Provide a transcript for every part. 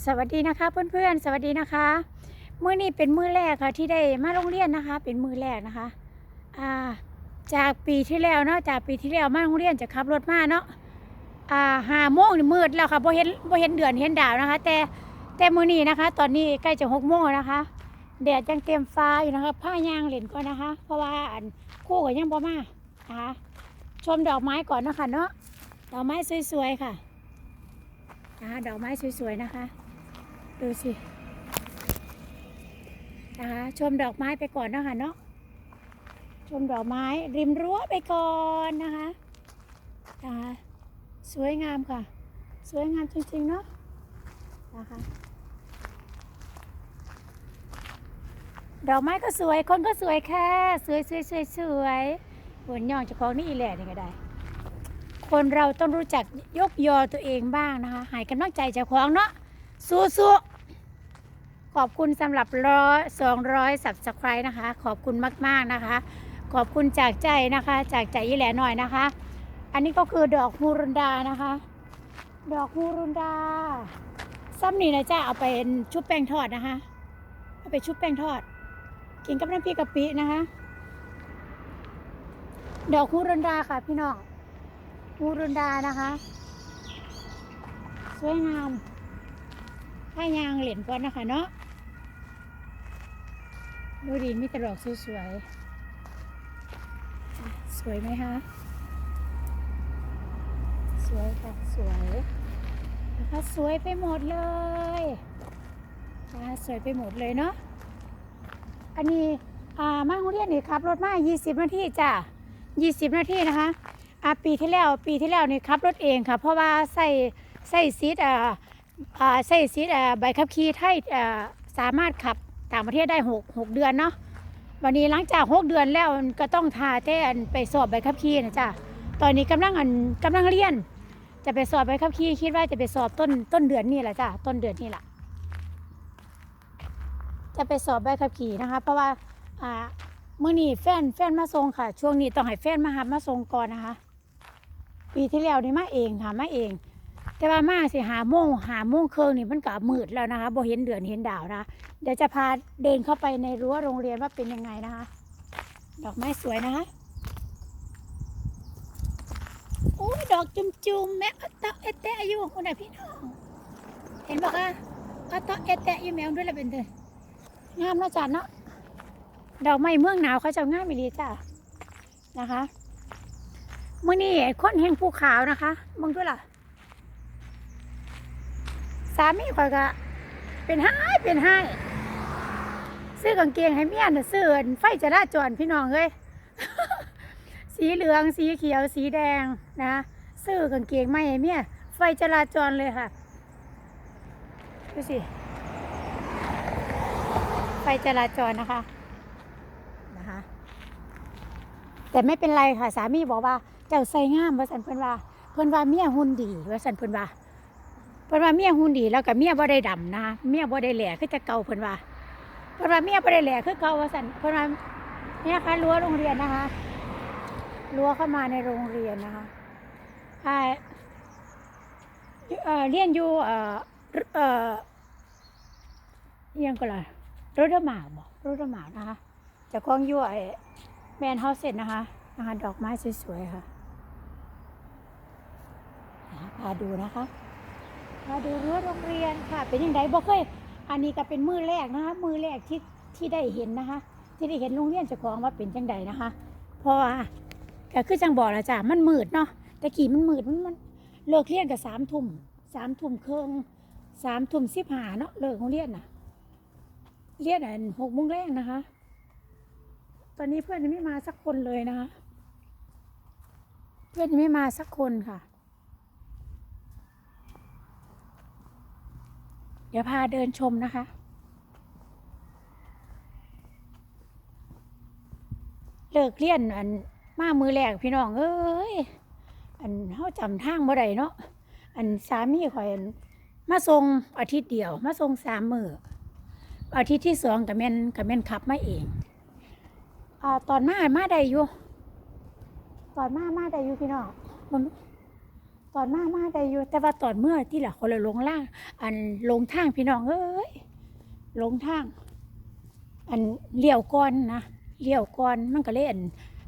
สวัสดีนะคะเพื่อนๆ สวัสดีนะคะมื้อนี้เป็นมื้อแรกค่ะที่ได้มาโรงเรียนนะคะ เป็นมื้อแรกนะคะอ่าจากปีที่แล้วเนาะจากปีที่แล้วมาโรงเรียนจะขับรถมาเนาะอ่าห้าโมงมืดแล้วค่ะบ่เห็นบ่เห็นเดือนเห็นดาวนะคะ แต่แต่มื้อนี้นะคะ ตอนนี้ใกล้จะหกโมงนะคะแดดยังเต็มฟ้าอยู่นะคะผ้ายางเหล่นก่อนนะคะ เพราะว่าอันคู่ก็ยังบ่มานะคะชมดอกไม้ก่อนนะคะเนาะดอกไม้สวยๆค่ะนะคะดอกไม้สวยๆนะคะ ดูสินะคะชมดอกไม้ไปก่อนนะคะเนาะชมดอกไม้ริมรั้วไปก่อนนะคะนะคะสวยงามค่ะ สวยงามจริงๆเนาะนะคะดอกไม้ก็สวยคนก็สวยแค่สวยสวยสวยสวยบนย่องจ้าของนี่อีแหละนี่ก็ได้ คนเราต้องรู้จักยกยอตัวเองบ้างนะคะหายกำลังใจจ้าของเนาะสู้ๆ ขอบคุณสำหรับร้อยสองร้อยสับสไครนะคะ ขอบคุณมากๆนะคะ ขอบคุณจากใจนะคะ จากใจยี่แหล่หน่อยนะคะ อันนี้ก็คือดอกฮูรุนดานะคะ ดอกฮูรุนดาซ้ำนี่นะจ้าเอาไปชุบแป้งทอดนะคะ เอาไปชุบแป้งทอด กินกับน้ำพริกกะปินะคะ ดอกฮูรุนดาค่ะพี่น้องฮูรุนดานะคะสวยงามถ้ายางเหรียญก่อนนะคะเนาะ ดูดีมีแตดอกสวยๆสวยไหมคะ สวยค่ะสวยนะคะสวยไปหมดเลยนะคะสวยไปหมดเลยเนาะอันนี้อ่ามาโรงเรียนนี่ขับรถมา 20 นาทีจ้ะ 20 นาทีนะคะอ่าปีที่แล้วปีที่แล้วนี่ขับรถเองค่ะ เพราะว่าใส่ใส่ซีดอ่าอ่าใสิทธิ์อ่าใบขับขี่ไทยอ่าสามารถขับ ต่างประเทศได้หกหกเดือนเนาะวันนี้หลังจากหกเดือนแล้วก็ต้องทาแต่อันไปสอบใบขับขี่นะจ๊ะตอนนี้กำลังอันกำลังเรียน จะไปสอบใบขับขี่คิดว่าจะไปสอบต้นต้นเดือนนี่แหละจ้ะต้นเดือนนี่แหละจะไปสอบใบขับขี่นะคะ เพราะว่าอ่าเมื่อนี้แฟนแฟนมาส่งค่ะ ช่วงนี้ต้องให้แฟนมาหามาส่งก่อนนะคะ ปีที่แล้วนี่มาเองค่ะมาเอง แต่ว่ามาสิหาโมงหาโมงครึ่งนี่มันก็มืดแล้วนะคะบ่เห็นเดือนเห็นดาวนะ เดี๋ยวจะพาเดินเข้าไปในรั้วโรงเรียนว่าเป็นยังไงนะคะ ดอกไม้สวยนะคะโอ้ยดอกจุ่มจุมๆแม่อะตะเอเตะอยู่คนไหนะพี่น้อง เห็นบอกอะอะตะเอเตะอยู่แมวด้วยละเป็นเถอะงามเนาะจันเนาะดอกไม้เมืองหนาวเขาจะงามอีหลีจ้ะนะคะมื่อนี้คนแห่งภูเขานะคะมึงด้วยล่ะ สามีข่อยก็เป็นให้เป็นให้ ซื้อกางเกงให้เมียน่ะซื้อนไฟจราจรพี่น้องเอ้ยสีเหลืองสีเขียวสีแดงนะซื้อกางเกงไม่ให้เมียไฟจราจรเลยค่ะดูสิไฟจราจรนะคะนะคะ แต่ไม่เป็นไรค่ะ สามีบอกว่าเจ้าใส่งามว่าสันเพิ่นว่าเพิ่นว่าเมียหุ่นดีว่าสันเพิ่นว่าเพิ่นว่าเมียหุ่นดีแล้วกับเมียบ่ได้ดำนะเมียบ่ได้แหล่คือจะเก่าเพิ่นว่า พิ่นว่าเมียบ่ได้แหล่คือเก่าว่าซั่นเพิ่นว่าเนี่ยค่ะรั้วโรงเรียนนะคะรั้วเข้ามาในโรงเรียนนะคะอ่าเอ่อเรียนอยู่เอ่อเอ่อเอียงก็ล่ะรถหมากบ่รถหมากนะคะจะคล้องอยู่ไอ้แมนเฮาส์เสร็จนะคะนะคะดอกไม้สวยๆค่ะพาดูนะคะมาดูรั้วโรงเรียนค่ะ เป็นยังไงบ่เคย อันนี้ก็เป็นมือแรกนะคะ มือแรกที่ที่ได้เห็นนะคะ ที่ได้เห็นโรงเรียนเจ้าของว่าเป็นจังใดนะคะ เพราะว่าก็คือจังบอกล้วจ้ะมันมืดเนาะแต่กี่มันมืดมันมันเลิกเรียนกับสามทุ่มสามทุ่มครึ่งสามทุ่มสิบหาเนาะเลิกโรงเรียนน่ะเรียนอันหกโมงแรกนะคะ ตอนนี้เพื่อนยังไม่มาสักคนเลยนะคะ เพื่อนยังไม่มาสักคนค่ะ เดี๋ยวพาเดินชมนะคะ เลิกเรียนอันมามือแรกพี่น้องเอ้ยอันเขาจำทางบ่ได้เนาะอันสามีข่อยอันมาส่งอาทิตย์เดียว มาส่งสามมืออาทิตย์ที่สองกับแม่นกับแม่นขับมาเองอ่าตอนมามาได้อยู่ตอนมามาได้อยู่พี่น้องมัน ตอนมามาได้อยู่ แต่ว่าตอนเมื่อที่ละคนละลงล่าง อันลงทางพี่น้องเอ้ยลงทาง อันเลี้ยวก้อนนะเลี้ยวก้อนมันก็เลยอัน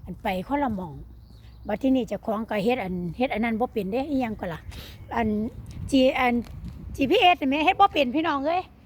อันไปคนละมองบัดที่นี่จะคล้องกับเฮ็ดอันเฮ็ดอันนั้นบ่เป็นเด้อียังก็ล่ะอันจีอัน GPS นี่แม่เฮ็ดบ่เป็นพี่น้องเอ้ย